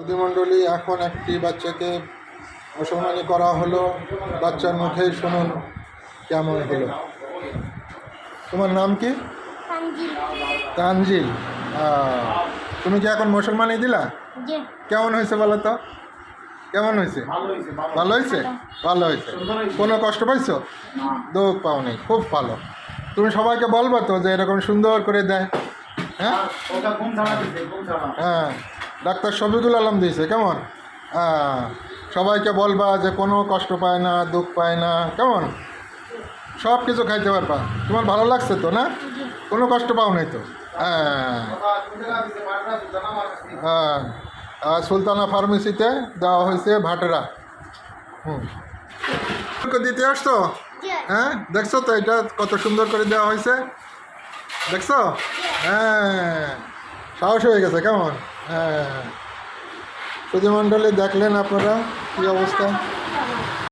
প্রতিমণ্ডলী এখন একটি বাচ্চাকে মুসলমানি করা হলো। বাচ্চার মুখেই শুনুন কেমন হলো। তোমার নাম কি? তানজিল। তুমি কি এখন মুসলমানি দিলা? কেমন হয়েছে বলো তো? কেমন হয়েছে? ভালো হয়েছে ভালো। হয়েছে? কোনো কষ্ট পাইছো? দুঃখ পাওনি। খুব ভালো। তুমি সবাইকে বলব তো যে এরকম সুন্দর করে দেয়। হ্যাঁ? হ্যাঁ। ডাক্তার শফিকুল আলম দিয়েছে কেমন? হ্যাঁ সবাইকে বলবা যে কোনো কষ্ট পায় না দুঃখ পায় না কেমন? সব কিছু খাইতে পারবা। তোমার ভালো লাগছে তো না? কোনো কষ্ট পাও নাই তো? হ্যাঁ। হ্যাঁ সুলতানা ফার্মেসিতে দেওয়া হয়েছে ভাটেরা। হুম। দিতে আসছো? হ্যাঁ? দেখছ তো এটা কত সুন্দর করে দেওয়া হয়েছে? দেখছ? হ্যাঁ। সাহস হয়ে গেছে কেমন? হ্যাঁ। সুধীমণ্ডলী দেখলেন আপনারা কী অবস্থা?